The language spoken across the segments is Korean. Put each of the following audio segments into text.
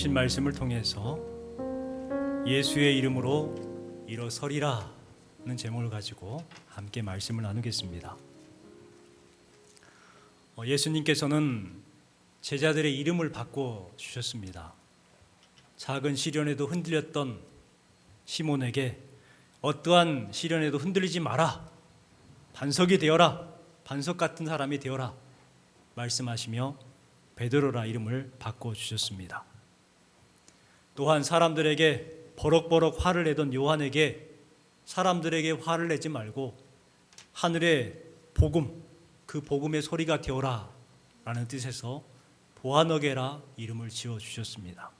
주신 말씀을 통해서 예수의 이름으로 일어서리라는 제목을 가지고 함께 말씀을 나누겠습니다. 어, 예수님께서는 제자들의 이름을 바꿔 주셨습니다. 작은 시련에도 흔들렸던 시몬에게 어떠한 시련에도 흔들리지 마라. 반석이 되어라. 반석 같은 사람이 되어라. 말씀하시며 베드로라 이름을 바꿔 주셨습니다. 또한 사람들에게 버럭버럭 화를 내던 요한에게 사람들에게 화를 내지 말고 하늘의 복음 그 복음의 소리가 되어라 라는 뜻에서 보아너게라 이름을 지어 주셨습니다.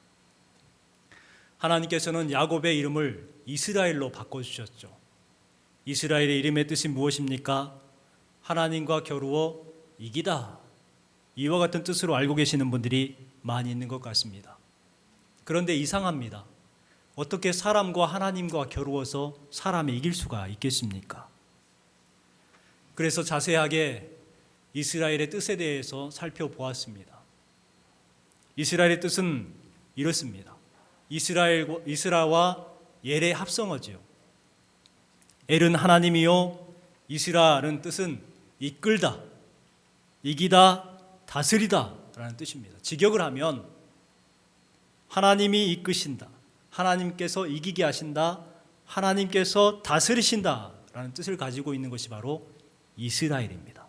하나님께서는 야곱의 이름을 이스라엘로 바꿔 주셨죠. 이스라엘의 이름의 뜻이 무엇입니까? 하나님과 겨루어 이기다. 이와 같은 뜻으로 알고 계시는 분들이 많이 있는 것 같습니다. 그런데 이상합니다. 어떻게 사람과 하나님과 겨루어서 사람이 이길 수가 있겠습니까? 그래서 자세하게 이스라엘의 뜻에 대해서 살펴보았습니다. 이스라엘의 뜻은 이렇습니다. 이스라엘 이스라와 엘의 합성어지요. 엘은 하나님이요 이스라는 뜻은 이끌다, 이기다, 다스리다라는 뜻입니다. 직역을 하면 하나님이 이끄신다, 하나님께서 이기게 하신다, 하나님께서 다스리신다라는 뜻을 가지고 있는 것이 바로 이스라엘입니다.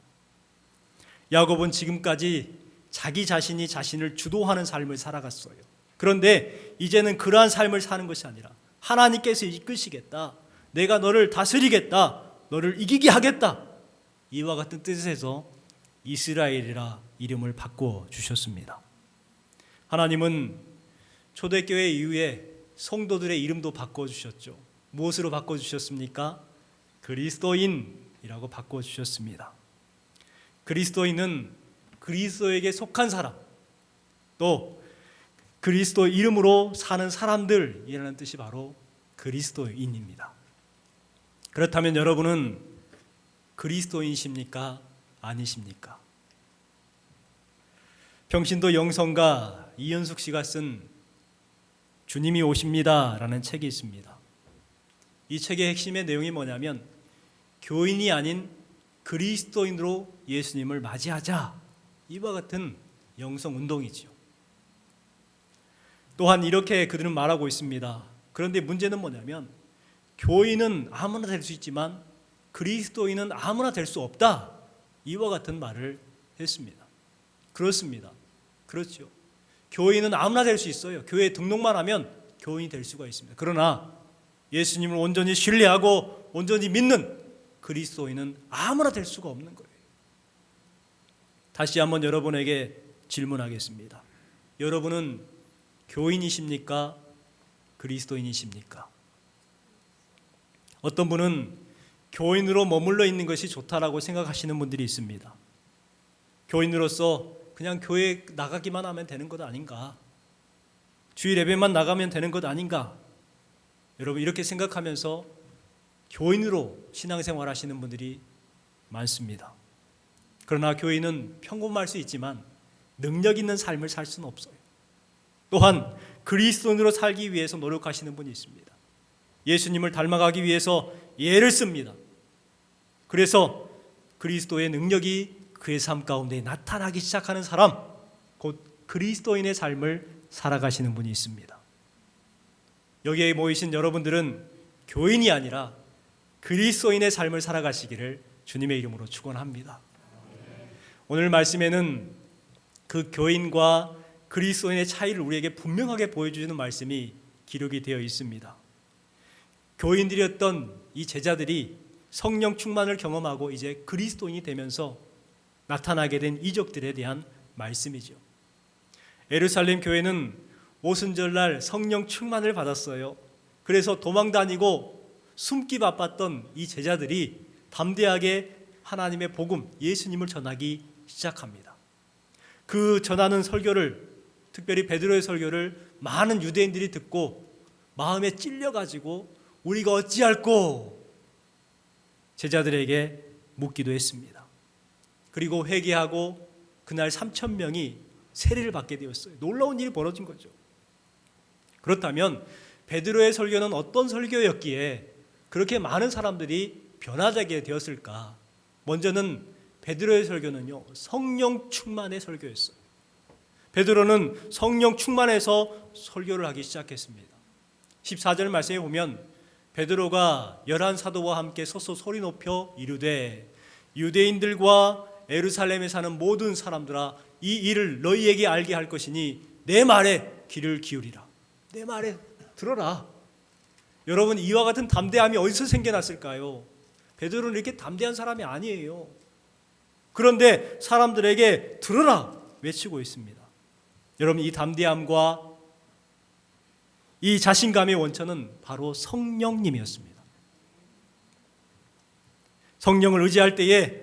야곱은 지금까지 자기 자신이 자신을 주도하는 삶을 살아갔어요. 그런데 이제는 그러한 삶을 사는 것이 아니라 하나님께서 이끄시겠다. 내가 너를 다스리겠다. 너를 이기게 하겠다. 이와 같은 뜻에서 이스라엘이라 이름을 바꿔 주셨습니다. 하나님은 초대교회 이후에 성도들의 이름도 바꿔 주셨죠. 무엇으로 바꿔 주셨습니까? 그리스도인이라고 바꿔 주셨습니다. 그리스도인은 그리스도에게 속한 사람, 또 그리스도 이름으로 사는 사람들이라는 뜻이 바로 그리스도인입니다. 그렇다면 여러분은 그리스도인이십니까? 아니십니까? 평신도 영성가 이현숙 씨가 쓴 주님이 오십니다라는 책이 있습니다. 이 책의 핵심의 내용이 뭐냐면 교인이 아닌 그리스도인으로 예수님을 맞이하자 이와 같은 영성 운동이지요. 또한 이렇게 그들은 말하고 있습니다. 그런데 문제는 뭐냐면 교인은 아무나 될 수 있지만 그리스도인은 아무나 될 수 없다. 이와 같은 말을 했습니다. 그렇습니다. 그렇죠. 교인은 아무나 될 수 있어요. 교회 등록만 하면 교인이 될 수가 있습니다. 그러나 예수님을 온전히 신뢰하고 온전히 믿는 그리스도인은 아무나 될 수가 없는 거예요. 다시 한번 여러분에게 질문하겠습니다. 여러분은 교인이십니까? 그리스도인이십니까? 어떤 분은 교인으로 머물러 있는 것이 좋다라고 생각하시는 분들이 있습니다. 교인으로서 그냥 교회 나가기만 하면 되는 것 아닌가? 주일 예배만 나가면 되는 것 아닌가? 여러분 이렇게 생각하면서 교인으로 신앙생활 하시는 분들이 많습니다. 그러나 교인은 평범할 수 있지만 능력 있는 삶을 살 수는 없어요. 또한 그리스도인으로 살기 위해서 노력하시는 분이 있습니다. 예수님을 닮아가기 위해서 예를 씁니다. 그래서 그리스도의 능력이 그의 삶 가운데 나타나기 시작하는 사람, 곧 그리스도인의 삶을 살아가시는 분이 있습니다. 여기에 모이신 여러분들은 교인이 아니라 그리스도인의 삶을 살아가시기를 주님의 이름으로 축원합니다. 오늘 말씀에는 그 교인과 그리스도인의 차이를 우리에게 분명하게 보여주는 말씀이 기록이 되어 있습니다. 교인들이었던 이 제자들이 성령 충만을 경험하고 이제 그리스도인이 되면서 나타나게 된 이적들에 대한 말씀이죠. 에르살렘 교회는 오순절날 성령 충만을 받았어요. 그래서 도망 다니고 숨기 바빴던 이 제자들이 담대하게 하나님의 복음, 예수님을 전하기 시작합니다. 그 전하는 설교를 특별히 베드로의 설교를 많은 유대인들이 듣고 마음에 찔려 가지고 우리가 어찌할꼬 제자들에게 묻기도 했습니다. 그리고 회개하고 그날 3천 명이 세례를 받게 되었어요. 놀라운 일이 벌어진 거죠. 그렇다면 베드로의 설교는 어떤 설교였기에 그렇게 많은 사람들이 변화되게 되었을까? 먼저는 베드로의 설교는요. 성령 충만의 설교였어요. 베드로는 성령 충만해서 설교를 하기 시작했습니다. 14절 말씀에 보면 베드로가 열한 사도와 함께 서서 소리 높여 이르되 유대인들과 에루살렘에 사는 모든 사람들아 이 일을 너희에게 알게 할 것이니 내 말에 귀를 기울이라. 내 말에 들어라. 여러분 이와 같은 담대함이 어디서 생겨났을까요? 베드로는 이렇게 담대한 사람이 아니에요. 그런데 사람들에게 들어라 외치고 있습니다. 여러분 이 담대함과 이 자신감의 원천은 바로 성령님이었습니다. 성령을 의지할 때에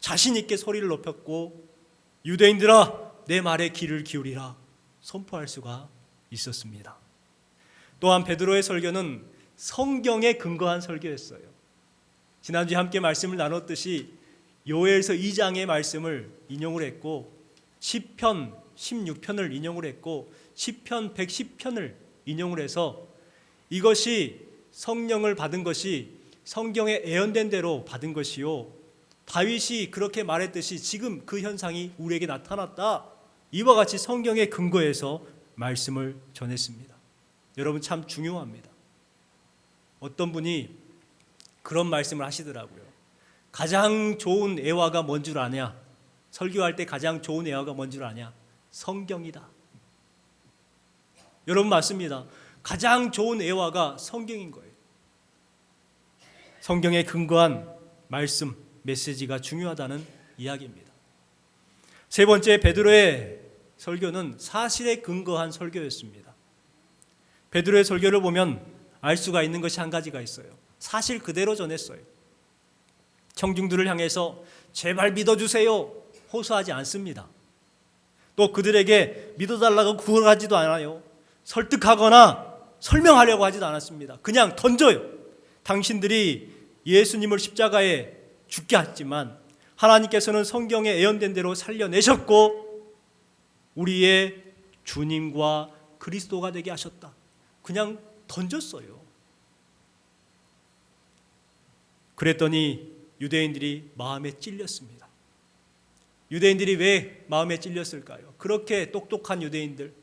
자신 있게 소리를 높였고 유대인들아 내 말에 귀를 기울이라 선포할 수가 있었습니다. 또한 베드로의 설교는 성경에 근거한 설교였어요. 지난주에 함께 말씀을 나눴듯이 요엘서 2장의 말씀을 인용을 했고 시편 16편을 인용을 했고 시편 110편을 인용을 해서 이것이 성령을 받은 것이 성경에 예언된 대로 받은 것이요 다윗이 그렇게 말했듯이 지금 그 현상이 우리에게 나타났다. 이와 같이 성경에 근거해서 말씀을 전했습니다. 여러분 참 중요합니다. 어떤 분이 그런 말씀을 하시더라고요. 가장 좋은 애화가 뭔 줄 아냐? 설교할 때 가장 좋은 애화가 뭔 줄 아냐? 성경이다. 여러분 맞습니다. 가장 좋은 애화가 성경인 거예요. 성경에 근거한 말씀, 메시지가 중요하다는 이야기입니다. 세 번째 베드로의 설교는 사실에 근거한 설교였습니다. 베드로의 설교를 보면 알 수가 있는 것이 한 가지가 있어요. 사실 그대로 전했어요. 청중들을 향해서 제발 믿어주세요. 호소하지 않습니다. 또 그들에게 믿어달라고 구하지도 않아요. 설득하거나 설명하려고 하지도 않았습니다. 그냥 던져요. 당신들이 예수님을 십자가에 죽게 했지만 하나님께서는 성경에 예언된 대로 살려내셨고 우리의 주님과 그리스도가 되게 하셨다. 그냥 던졌어요. 그랬더니 유대인들이 마음에 찔렸습니다. 유대인들이 왜 마음에 찔렸을까요? 그렇게 똑똑한 유대인들,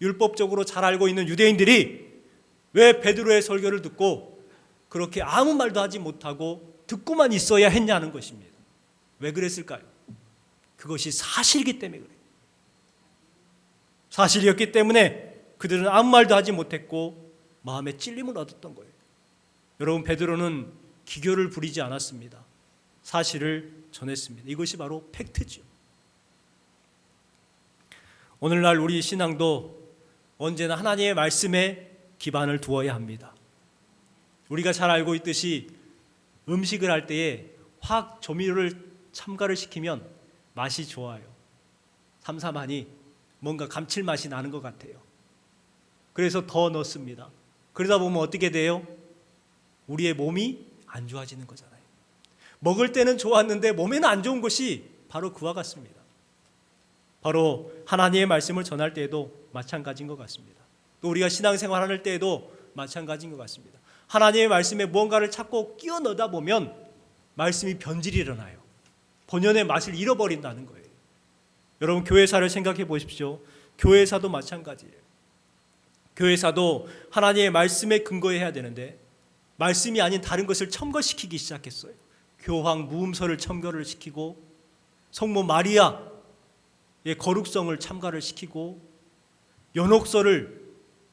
율법적으로 잘 알고 있는 유대인들이 왜 베드로의 설교를 듣고 그렇게 아무 말도 하지 못하고 듣고만 있어야 했냐는 것입니다. 왜 그랬을까요? 그것이 사실이기 때문에 그래요. 사실이었기 때문에 그들은 아무 말도 하지 못했고 마음에 찔림을 얻었던 거예요. 여러분 베드로는 기교를 부리지 않았습니다. 사실을 전했습니다. 이것이 바로 팩트죠. 오늘날 우리 신앙도 언제나 하나님의 말씀에 기반을 두어야 합니다. 우리가 잘 알고 있듯이 음식을 할 때에 화학 조미료를 첨가를 시키면 맛이 좋아요. 삼삼하니 뭔가 감칠맛이 나는 것 같아요. 그래서 더 넣습니다. 그러다 보면 어떻게 돼요? 우리의 몸이 안 좋아지는 거잖아요. 먹을 때는 좋았는데 몸에는 안 좋은 것이 바로 그와 같습니다. 바로 하나님의 말씀을 전할 때에도 마찬가지인 것 같습니다. 또 우리가 신앙생활 할 때에도 마찬가지인 것 같습니다. 하나님의 말씀에 무언가를 찾고 끼워 넣다 보면 말씀이 변질이 일어나요. 본연의 맛을 잃어버린다는 거예요. 여러분 교회사를 생각해 보십시오. 교회사도 마찬가지예요. 교회사도 하나님의 말씀에 근거해야 되는데 말씀이 아닌 다른 것을 첨거시키기 시작했어요. 교황 무음서를 첨거를 시키고 성모 마리아의 거룩성을 참가를 시키고 연옥서를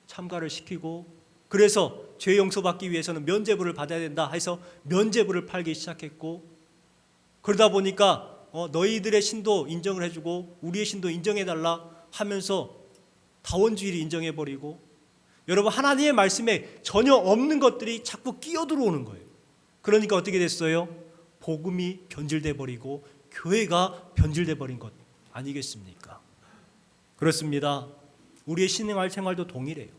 참가를 시키고 그래서 죄 용서받기 위해서는 면죄부를 받아야 된다 해서 면죄부를 팔기 시작했고 그러다 보니까 어, 너희들의 신도 인정을 해주고 우리의 신도 인정해달라 하면서 다원주의를 인정해버리고 여러분 하나님의 말씀에 전혀 없는 것들이 자꾸 끼어 들어오는 거예요. 그러니까 어떻게 됐어요? 복음이 변질돼 버리고 교회가 변질돼 버린 것 아니겠습니까? 그렇습니다. 우리의 신앙할 생활도 동일해요.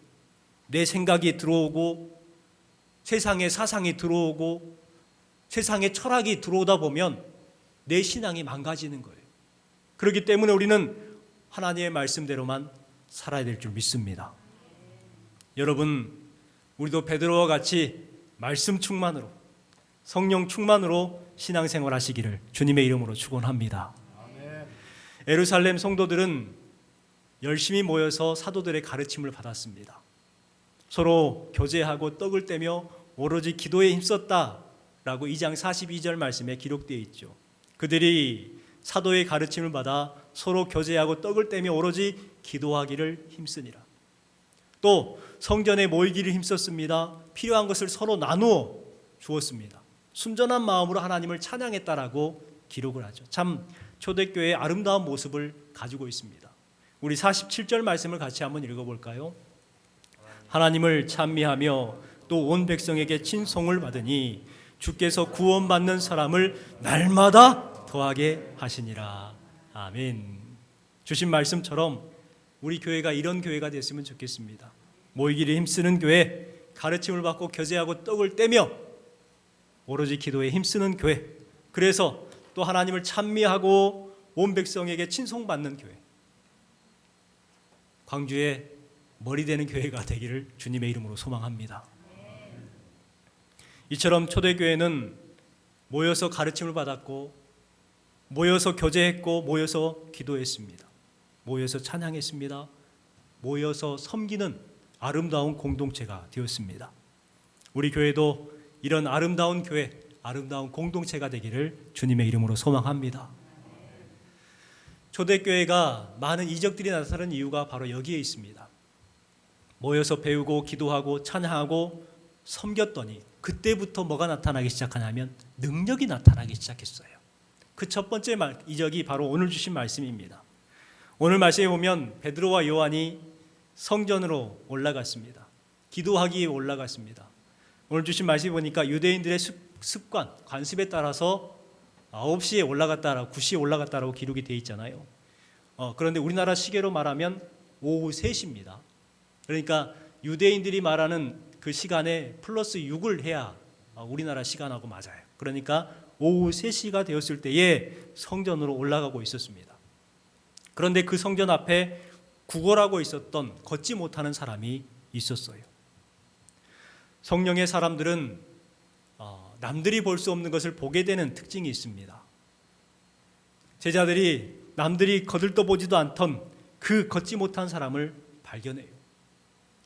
내 생각이 들어오고 세상의 사상이 들어오고 세상의 철학이 들어오다 보면 내 신앙이 망가지는 거예요. 그렇기 때문에 우리는 하나님의 말씀대로만 살아야 될 줄 믿습니다. 여러분 우리도 베드로와 같이 말씀 충만으로 성령 충만으로 신앙생활 하시기를 주님의 이름으로 축원합니다. 에루살렘 성도들은 열심히 모여서 사도들의 가르침을 받았습니다. 서로 교제하고 떡을 떼며 오로지 기도에 힘썼다라고 2장 42절 말씀에 기록되어 있죠. 그들이 사도의 가르침을 받아 서로 교제하고 떡을 떼며 오로지 기도하기를 힘쓰니라. 또 성전에 모이기를 힘썼습니다. 필요한 것을 서로 나누어 주었습니다. 순전한 마음으로 하나님을 찬양했다라고 기록을 하죠. 참 초대교회의 아름다운 모습을 가지고 있습니다. 우리 47절 말씀을 같이 한번 읽어볼까요? 하나님을 찬미하며 또 온 백성에게 친송을 받으니 주께서 구원받는 사람을 날마다 더하게 하시니라. 아멘. 주신 말씀처럼 우리 교회가 이런 교회가 됐으면 좋겠습니다. 모이기를 힘쓰는 교회, 가르침을 받고 교제하고 떡을 떼며 오로지 기도에 힘쓰는 교회. 그래서 또 하나님을 찬미하고 온 백성에게 친송받는 교회. 광주의 머리 되는 교회가 되기를 주님의 이름으로 소망합니다. 이처럼 초대교회는 모여서 가르침을 받았고 모여서 교제했고 모여서 기도했습니다. 모여서 찬양했습니다. 모여서 섬기는 아름다운 공동체가 되었습니다. 우리 교회도 이런 아름다운 교회, 아름다운 공동체가 되기를 주님의 이름으로 소망합니다. 초대교회가 많은 이적들이 나타나는 이유가 바로 여기에 있습니다. 모여서 배우고 기도하고 찬양하고 섬겼더니 그때부터 뭐가 나타나기 시작하냐면 능력이 나타나기 시작했어요. 그 첫 번째 말, 이적이 바로 오늘 주신 말씀입니다. 오늘 말씀에 보면 베드로와 요한이 성전으로 올라갔습니다. 기도하기 올라갔습니다. 오늘 주신 말씀 보니까 유대인들의 습관, 관습에 따라서 9시에 올라갔다라고 9시에 올라갔다라고 기록이 되어 있잖아요. 어, 그런데 우리나라 시계로 말하면 오후 3시입니다. 그러니까 유대인들이 말하는 그 시간에 플러스 6을 해야 어, 우리나라 시간하고 맞아요. 그러니까 오후 3시가 되었을 때에 성전으로 올라가고 있었습니다. 그런데 그 성전 앞에 구걸하고 있었던 걷지 못하는 사람이 있었어요. 성령의 사람들은 어, 남들이 볼 수 없는 것을 보게 되는 특징이 있습니다. 제자들이 남들이 거들떠 보지도 않던 그 걷지 못한 사람을 발견해요.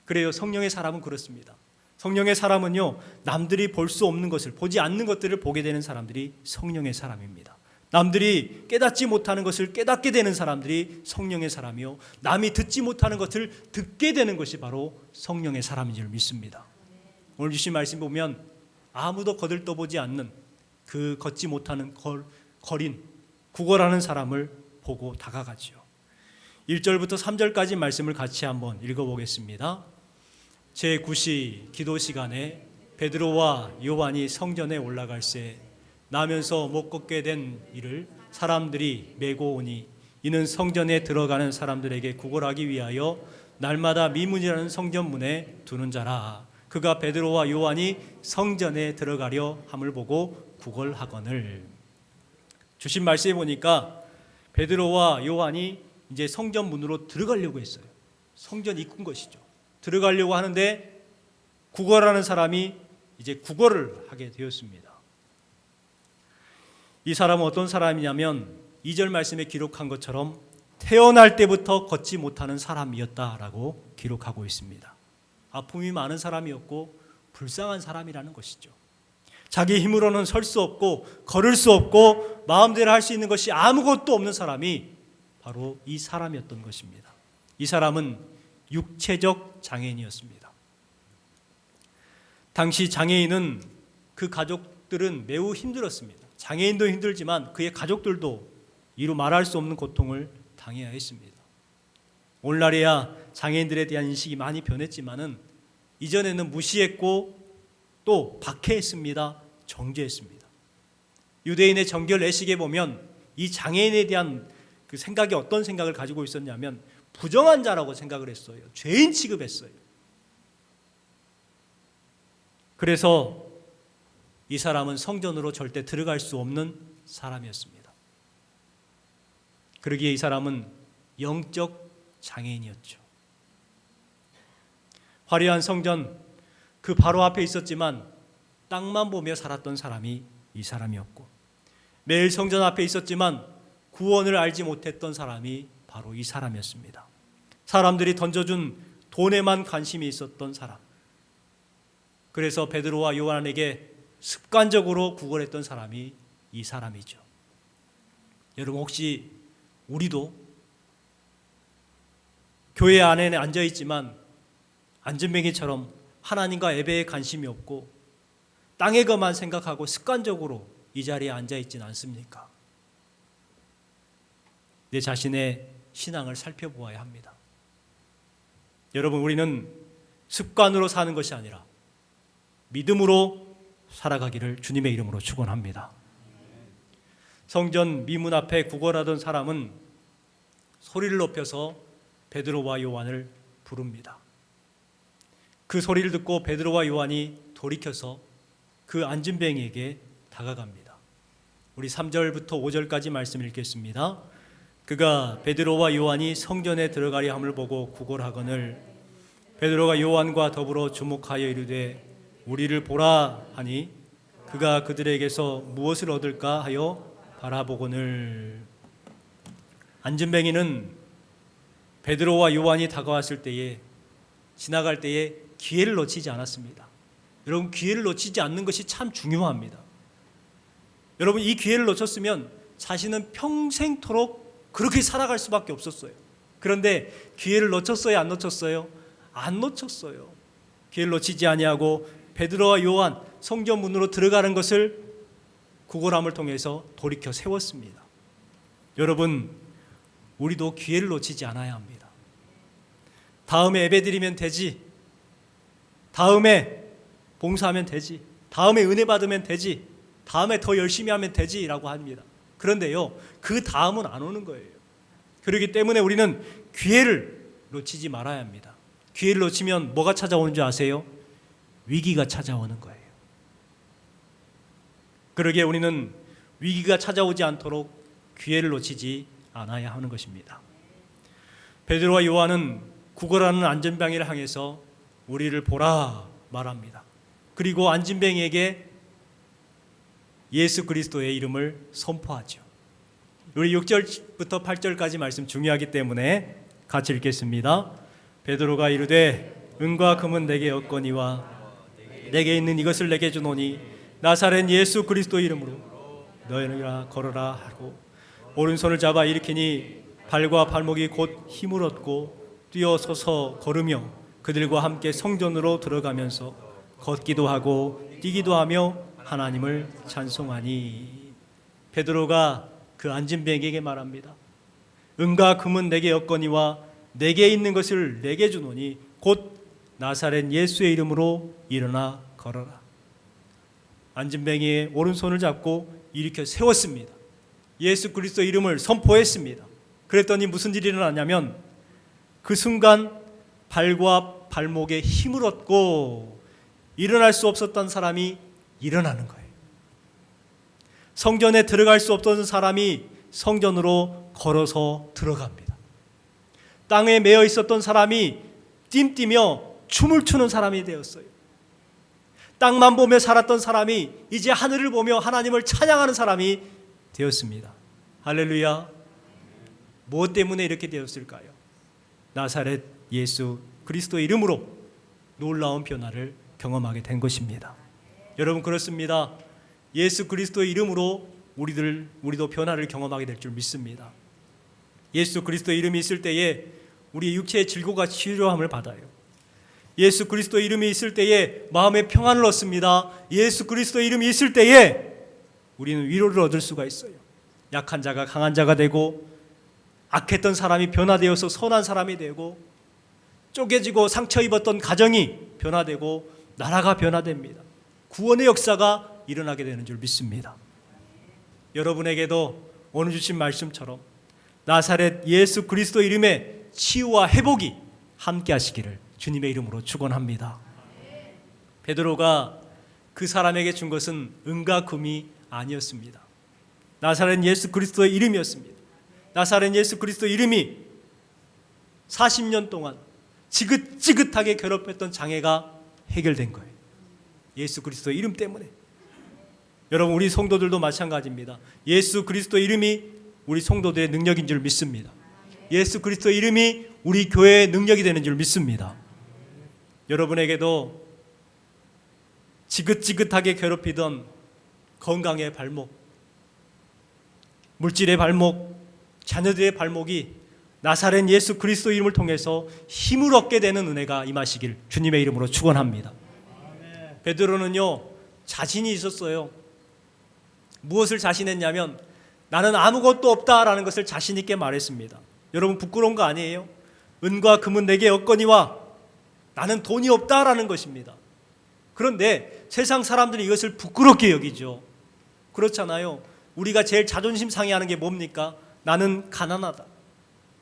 그래요. 성령의 사람은 그렇습니다. 성령의 사람은요, 남들이 볼 수 없는 것을, 보지 않는 것들을 보게 되는 사람들이 성령의 사람입니다. 남들이 깨닫지 못하는 것을 깨닫게 되는 사람들이 성령의 사람이요. 남이 듣지 못하는 것을 듣게 되는 것이 바로 성령의 사람인 줄 믿습니다. 오늘 주신 말씀 보면 아무도 거들떠보지 않는 그 걷지 못하는 걸, 거린, 구걸하는 사람을 보고 다가가지요. 1절부터 3절까지 말씀을 같이 한번 읽어보겠습니다. 제9시 기도 시간에 베드로와 요한이 성전에 올라갈새 나면서 못 걷게 된 이를 사람들이 메고 오니 이는 성전에 들어가는 사람들에게 구걸하기 위하여 날마다 미문이라는 성전문에 두는 자라 그가 베드로와 요한이 성전에 들어가려 함을 보고 구걸하거늘 주신 말씀에 보니까 베드로와 요한이 이제 성전 문으로 들어가려고 했어요. 성전 입군 것이죠. 들어가려고 하는데 구걸하는 사람이 이제 구걸을 하게 되었습니다. 이 사람은 어떤 사람이냐면 2절 말씀에 기록한 것처럼 태어날 때부터 걷지 못하는 사람이었다라고 기록하고 있습니다. 아픔이 많은 사람이었고 불쌍한 사람이라는 것이죠. 자기 힘으로는 설 수 없고 걸을 수 없고 마음대로 할 수 있는 것이 아무것도 없는 사람이 바로 이 사람이었던 것입니다. 이 사람은 육체적 장애인이었습니다. 당시 장애인은 그 가족들은 매우 힘들었습니다. 장애인도 힘들지만 그의 가족들도 이루 말할 수 없는 고통을 당해야 했습니다. 오늘날에야 장애인들에 대한 인식이 많이 변했지만은 이전에는 무시했고 또 박해했습니다. 정죄했습니다. 유대인의 정결 내식에 보면 이 장애인에 대한 그 생각이 어떤 생각을 가지고 있었냐면 부정한 자라고 생각을 했어요. 죄인 취급했어요. 그래서 이 사람은 성전으로 절대 들어갈 수 없는 사람이었습니다. 그러기에 이 사람은 영적 장애인이었죠. 화려한 성전 그 바로 앞에 있었지만 땅만 보며 살았던 사람이 이 사람이었고 매일 성전 앞에 있었지만 구원을 알지 못했던 사람이 바로 이 사람이었습니다. 사람들이 던져준 돈에만 관심이 있었던 사람. 그래서 베드로와 요한에게 습관적으로 구걸했던 사람이 이 사람이죠. 여러분 혹시 우리도 교회 안에 앉아 있지만 안전뱅이처럼 하나님과 예배에 관심이 없고 땅의 것만 생각하고 습관적으로 이 자리에 앉아 있진 않습니까? 내 자신의 신앙을 살펴보아야 합니다. 여러분 우리는 습관으로 사는 것이 아니라 믿음으로 살아가기를 주님의 이름으로 축원합니다. 성전 미문 앞에 구걸하던 사람은 소리를 높여서 베드로와 요한을 부릅니다. 그 소리를 듣고 베드로와 요한이 돌이켜서 그 안진뱅이에게 다가갑니다. 우리 3절부터 5절까지 말씀 읽겠습니다. 그가 베드로와 요한이 성전에 들어가려 함을 보고 구걸하거늘 베드로가 요한과 더불어 주목하여 이르되 우리를 보라 하니 그가 그들에게서 무엇을 얻을까 하여 바라보거늘 안진뱅이는 베드로와 요한이 다가왔을 때에 지나갈 때에 기회를 놓치지 않았습니다. 여러분 기회를 놓치지 않는 것이 참 중요합니다. 여러분 이 기회를 놓쳤으면 자신은 평생토록 그렇게 살아갈 수밖에 없었어요. 그런데 기회를 놓쳤어요, 안 놓쳤어요? 안 놓쳤어요. 기회를 놓치지 아니하고 베드로와 요한 성전 문으로 들어가는 것을 구걸함을 통해서 돌이켜 세웠습니다. 여러분, 우리도 기회를 놓치지 않아야 합니다. 다음에 예배드리면 되지. 다음에 봉사하면 되지. 다음에 은혜 받으면 되지. 다음에 더 열심히 하면 되지라고 합니다. 그런데요, 그 다음은 안 오는 거예요. 그렇기 때문에 우리는 기회를 놓치지 말아야 합니다. 기회를 놓치면 뭐가 찾아오는 줄 아세요? 위기가 찾아오는 거예요. 그러기에 우리는 위기가 찾아오지 않도록 기회를 놓치지 않아야 하는 것입니다. 베드로와 요한은 구걸하는 안전병이를 향해서 우리를 보라 말합니다. 그리고 안진뱅이에게 예수 그리스도의 이름을 선포하죠. 우리 6절부터 8절까지 말씀 중요하기 때문에 같이 읽겠습니다. 베드로가 이르되 은과 금은 내게 없거니와 내게 있는 이것을 내게 주노니 나사렛 예수 그리스도 이름으로 너희가 걸어라 하고 오른손을 잡아 일으키니 발과 발목이 곧 힘을 얻고 뛰어서서 걸으며 그들과 함께 성전으로 들어가면서 걷기도 하고 뛰기도 하며 하나님을 찬송하니 베드로가 그 안진뱅에게 말합니다. 은과 금은 내게 없거니와 내게 있는 것을 내게 주노니 곧 나사렛 예수의 이름으로 일어나 걸어라. 안진뱅이의 오른손을 잡고 일으켜 세웠습니다. 예수 그리스도 이름을 선포했습니다. 그랬더니 무슨 일이 일어나냐면 그 순간 발과 발목에 힘을 얻고 일어날 수 없었던 사람이 일어나는 거예요. 성전에 들어갈 수 없던 사람이 성전으로 걸어서 들어갑니다. 땅에 매여 있었던 사람이 뜀뛰며 춤을 추는 사람이 되었어요. 땅만 보며 살았던 사람이 이제 하늘을 보며 하나님을 찬양하는 사람이 되었습니다. 할렐루야. 무엇 때문에 이렇게 되었을까요? 나사렛 예수 그리스도 이름으로 놀라운 변화를 경험하게 된 것입니다. 여러분 그렇습니다. 예수 그리스도의 이름으로 우리들 우리도 변화를 경험하게 될 줄 믿습니다. 예수 그리스도 이름이 있을 때에 우리 육체의 질고가 치료함을 받아요. 예수 그리스도 이름이 있을 때에 마음의 평안을 얻습니다. 예수 그리스도 이름이 있을 때에 우리는 위로를 얻을 수가 있어요. 약한 자가 강한 자가 되고 악했던 사람이 변화되어서 선한 사람이 되고 쪼개지고 상처 입었던 가정이 변화되고 나라가 변화됩니다. 구원의 역사가 일어나게 되는 줄 믿습니다. 여러분에게도 오늘 주신 말씀처럼 나사렛 예수 그리스도 이름의 치유와 회복이 함께 하시기를 주님의 이름으로 축원합니다. 베드로가 그 사람에게 준 것은 은과 금이 아니었습니다. 나사렛 예수 그리스도의 이름이었습니다. 나사렛 예수 그리스도 이름이 40년 동안 지긋지긋하게 괴롭혔던 장애가 해결된 거예요. 예수 그리스도 이름 때문에. 여러분 우리 성도들도 마찬가지입니다. 예수 그리스도 이름이 우리 성도들의 능력인 줄 믿습니다. 예수 그리스도 이름이 우리 교회의 능력이 되는 줄 믿습니다. 여러분에게도 지긋지긋하게 괴롭히던 건강의 발목, 물질의 발목, 자녀들의 발목이 나사렛 예수 그리스도 이름을 통해서 힘을 얻게 되는 은혜가 임하시길 주님의 이름으로 축원합니다. 베드로는요 자신이 있었어요. 무엇을 자신했냐면 나는 아무것도 없다라는 것을 자신 있게 말했습니다. 여러분 부끄러운 거 아니에요? 은과 금은 내게 없거니와 나는 돈이 없다라는 것입니다. 그런데 세상 사람들이 이것을 부끄럽게 여기죠. 그렇잖아요. 우리가 제일 자존심 상해하는 게 뭡니까? 나는 가난하다.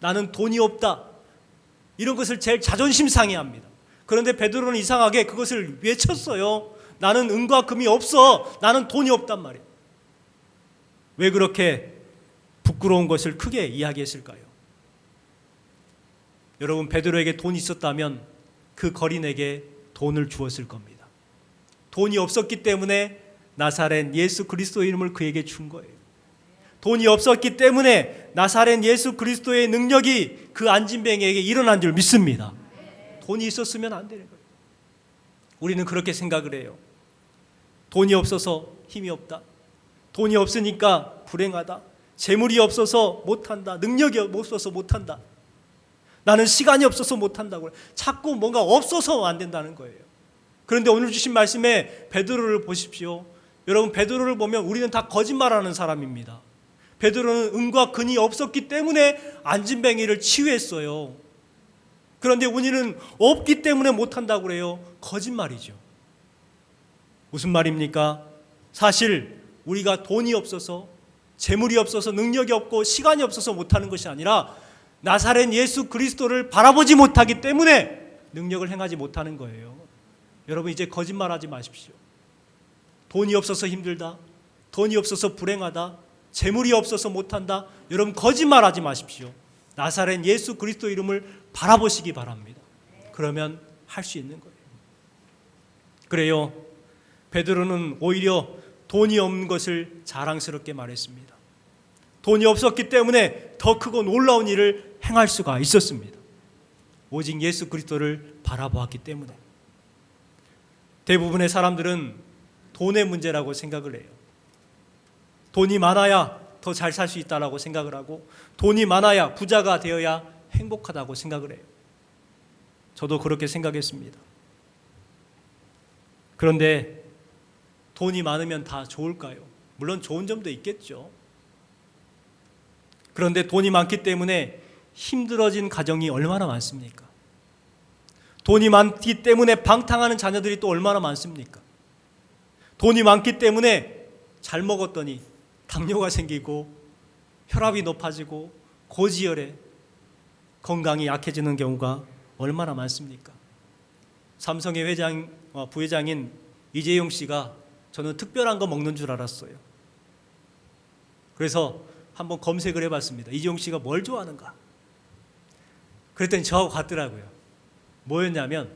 나는 돈이 없다. 이런 것을 제일 자존심 상해합니다. 그런데 베드로는 이상하게 그것을 외쳤어요. 나는 은과 금이 없어. 나는 돈이 없단 말이에요. 왜 그렇게 부끄러운 것을 크게 이야기했을까요? 여러분 베드로에게 돈이 있었다면 그 거린에게 돈을 주었을 겁니다. 돈이 없었기 때문에 나사렛 예수 그리스도 이름을 그에게 준 거예요. 돈이 없었기 때문에 나사렛 예수 그리스도의 능력이 그 안진뱅이에게 일어난 줄 믿습니다. 돈이 있었으면 안 되는 거예요. 우리는 그렇게 생각을 해요. 돈이 없어서 힘이 없다. 돈이 없으니까 불행하다. 재물이 없어서 못한다. 능력이 없어서 못한다. 나는 시간이 없어서 못한다고. 자꾸 뭔가 없어서 안 된다는 거예요. 그런데 오늘 주신 말씀에 베드로를 보십시오. 여러분 베드로를 보면 우리는 다 거짓말하는 사람입니다. 베드로는 은과 근이 없었기 때문에 안진뱅이를 치유했어요. 그런데 우리는 없기 때문에 못한다고 그래요. 거짓말이죠. 무슨 말입니까? 사실 우리가 돈이 없어서 재물이 없어서 능력이 없고 시간이 없어서 못하는 것이 아니라 나사렛 예수 그리스도를 바라보지 못하기 때문에 능력을 행하지 못하는 거예요. 여러분 이제 거짓말하지 마십시오. 돈이 없어서 힘들다. 돈이 없어서 불행하다. 재물이 없어서 못한다. 여러분 거짓말하지 마십시오. 나사렛 예수 그리스도 이름을 바라보시기 바랍니다. 그러면 할 수 있는 거예요. 그래요. 베드로는 오히려 돈이 없는 것을 자랑스럽게 말했습니다. 돈이 없었기 때문에 더 크고 놀라운 일을 행할 수가 있었습니다. 오직 예수 그리스도를 바라보았기 때문에 대부분의 사람들은 돈의 문제라고 생각을 해요. 돈이 많아야 더 잘 살 수 있다라고 생각을 하고 돈이 많아야 부자가 되어야 행복하다고 생각을 해요. 저도 그렇게 생각했습니다. 그런데 돈이 많으면 다 좋을까요? 물론 좋은 점도 있겠죠. 그런데 돈이 많기 때문에 힘들어진 가정이 얼마나 많습니까? 돈이 많기 때문에 방탕하는 자녀들이 또 얼마나 많습니까? 돈이 많기 때문에 잘 먹었더니 당뇨가 생기고 혈압이 높아지고 고지혈에 건강이 약해지는 경우가 얼마나 많습니까? 삼성의 회장 어, 부회장인 이재용 씨가 저는 특별한 거 먹는 줄 알았어요. 그래서 한번 검색을 해봤습니다. 이재용 씨가 뭘 좋아하는가? 그랬더니 저하고 같더라고요. 뭐였냐면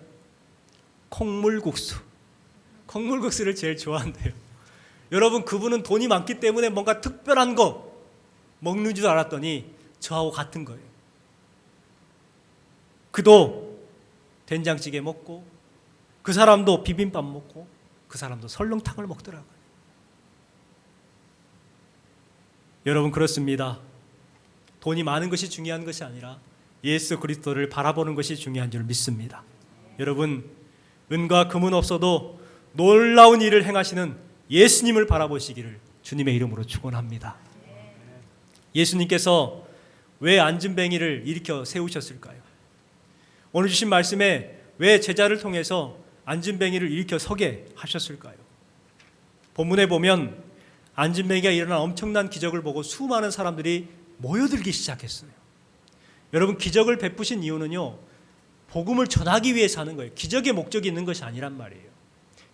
콩물국수. 콩물국수를 제일 좋아한대요. 여러분 그분은 돈이 많기 때문에 뭔가 특별한 거 먹는 줄 알았더니 저하고 같은 거예요. 그도 된장찌개 먹고 그 사람도 비빔밥 먹고 그 사람도 설렁탕을 먹더라고요. 여러분 그렇습니다. 돈이 많은 것이 중요한 것이 아니라 예수 그리스도를 바라보는 것이 중요한 줄 믿습니다. 여러분 은과 금은 없어도 놀라운 일을 행하시는 예수님을 바라보시기를 주님의 이름으로 축원합니다. 예수님께서 왜 안진뱅이를 일으켜 세우셨을까요? 오늘 주신 말씀에 왜 제자를 통해서 안진뱅이를 일으켜 서게 하셨을까요? 본문에 보면 안진뱅이가 일어난 엄청난 기적을 보고 수많은 사람들이 모여들기 시작했어요. 여러분 기적을 베푸신 이유는요. 복음을 전하기 위해서 하는 거예요. 기적의 목적이 있는 것이 아니란 말이에요.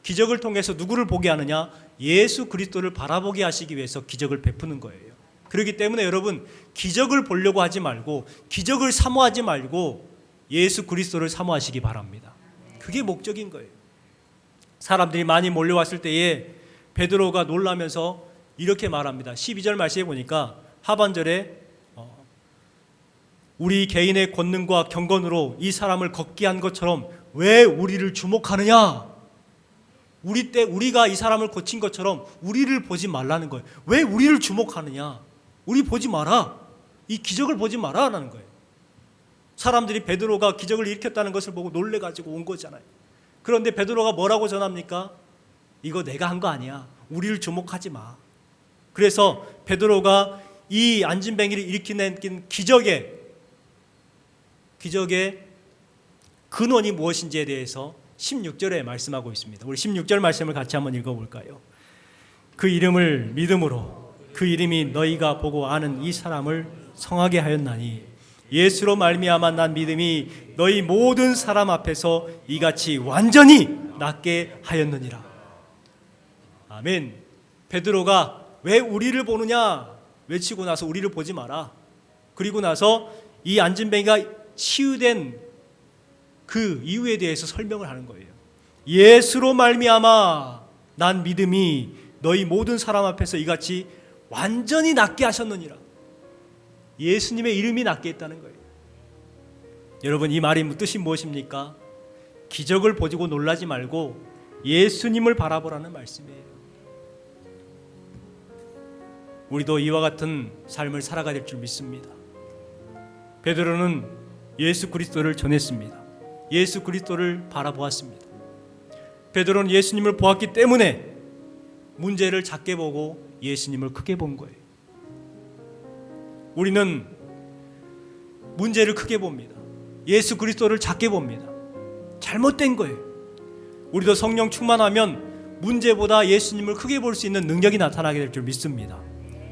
기적을 통해서 누구를 보게 하느냐? 예수 그리스도를 바라보게 하시기 위해서 기적을 베푸는 거예요. 그렇기 때문에 여러분 기적을 보려고 하지 말고 기적을 사모하지 말고 예수 그리스도를 사모하시기 바랍니다. 그게 목적인 거예요. 사람들이 많이 몰려왔을 때에 베드로가 놀라면서 이렇게 말합니다. 12절 말씀에 보니까 하반절에 어, 우리 개인의 권능과 경건으로 이 사람을 걷게 한 것처럼 왜 우리를 주목하느냐? 우리 때 우리가 이 사람을 고친 것처럼 우리를 보지 말라는 거예요. 왜 우리를 주목하느냐? 우리 보지 마라. 이 기적을 보지 마라라는 거예요. 사람들이 베드로가 기적을 일으켰다는 것을 보고 놀래 가지고 온 거잖아요. 그런데 베드로가 뭐라고 전합니까? 이거 내가 한 거 아니야. 우리를 주목하지 마. 그래서 베드로가 이 안진뱅이를 일으키는 기적의 기적의 근원이 무엇인지에 대해서 16절에 말씀하고 있습니다. 우리 16절 말씀을 같이 한번 읽어 볼까요? 그 이름을 믿음으로 그 이름이 너희가 보고 아는 이 사람을 성하게 하였나니 예수로 말미암아 난 믿음이 너희 모든 사람 앞에서 이같이 완전히 낫게 하였느니라. 아멘. 베드로가 왜 우리를 보느냐 외치고 나서 우리를 보지 마라. 그리고 나서 이 안진뱅이가 치유된 그 이유에 대해서 설명을 하는 거예요. 예수로 말미암아 난 믿음이 너희 모든 사람 앞에서 이같이 완전히 낫게 하셨느니라. 예수님의 이름이 낫게 했다는 거예요. 여러분 이 말이 뜻이 무엇입니까? 기적을 보지고 놀라지 말고 예수님을 바라보라는 말씀이에요. 우리도 이와 같은 삶을 살아가야 될 줄 믿습니다. 베드로는 예수 그리스도를 전했습니다. 예수 그리스도를 바라보았습니다. 베드로는 예수님을 보았기 때문에 문제를 작게 보고 예수님을 크게 본 거예요. 우리는 문제를 크게 봅니다. 예수 그리스도를 작게 봅니다. 잘못된 거예요. 우리도 성령 충만하면 문제보다 예수님을 크게 볼 수 있는 능력이 나타나게 될 줄 믿습니다.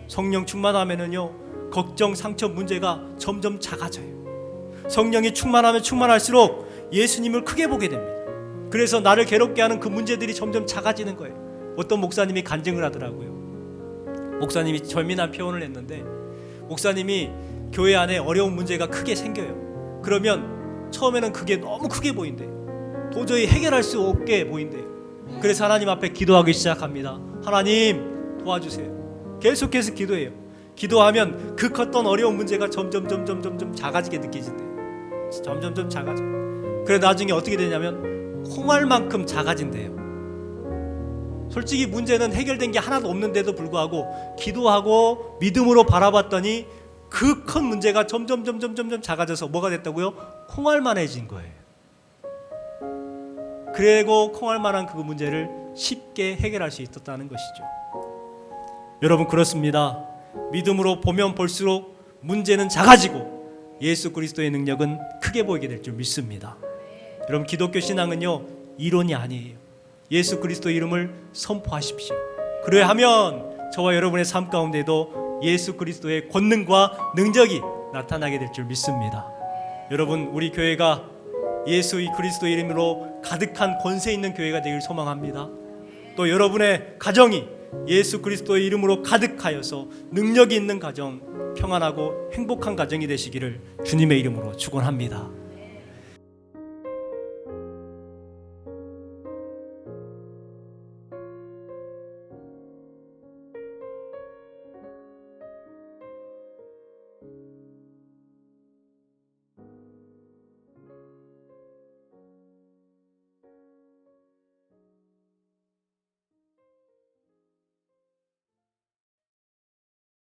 성령 충만하면은요 걱정, 상처, 문제가 점점 작아져요. 성령이 충만하면 충만할수록 예수님을 크게 보게 됩니다. 그래서 나를 괴롭게 하는 그 문제들이 점점 작아지는 거예요. 어떤 목사님이 간증을 하더라고요. 목사님이 절민한 표현을 했는데 목사님이 교회 안에 어려운 문제가 크게 생겨요. 그러면 처음에는 그게 너무 크게 보인대요. 도저히 해결할 수 없게 보인대요. 그래서 하나님 앞에 기도하기 시작합니다. 하나님 도와주세요. 계속해서 기도해요. 기도하면 그 컸던 어려운 문제가 점점 점점 점점 작아지게 느껴진대요. 점점 점 작아져. 그래 나중에 어떻게 되냐면 콩알만큼 작아진대요. 솔직히 문제는 해결된 게 하나도 없는데도 불구하고 기도하고 믿음으로 바라봤더니 그 큰 문제가 점점 점점 점점 작아져서 뭐가 됐다고요? 콩알만해진 거예요. 그리고 콩알만한 그 문제를 쉽게 해결할 수 있었다는 것이죠. 여러분 그렇습니다. 믿음으로 보면 볼수록 문제는 작아지고 예수 그리스도의 능력은 크게 보이게 될 줄 믿습니다. 여러분 기독교 신앙은요 이론이 아니에요. 예수 그리스도 이름을 선포하십시오. 그래야 하면 저와 여러분의 삶 가운데도 예수 그리스도의 권능과 능력이 나타나게 될 줄 믿습니다. 여러분 우리 교회가 예수 그리스도 이름으로 가득한 권세 있는 교회가 되길 소망합니다. 또 여러분의 가정이 예수 그리스도의 이름으로 가득하여서 능력이 있는 가정, 평안하고 행복한 가정이 되시기를 주님의 이름으로 축원합니다.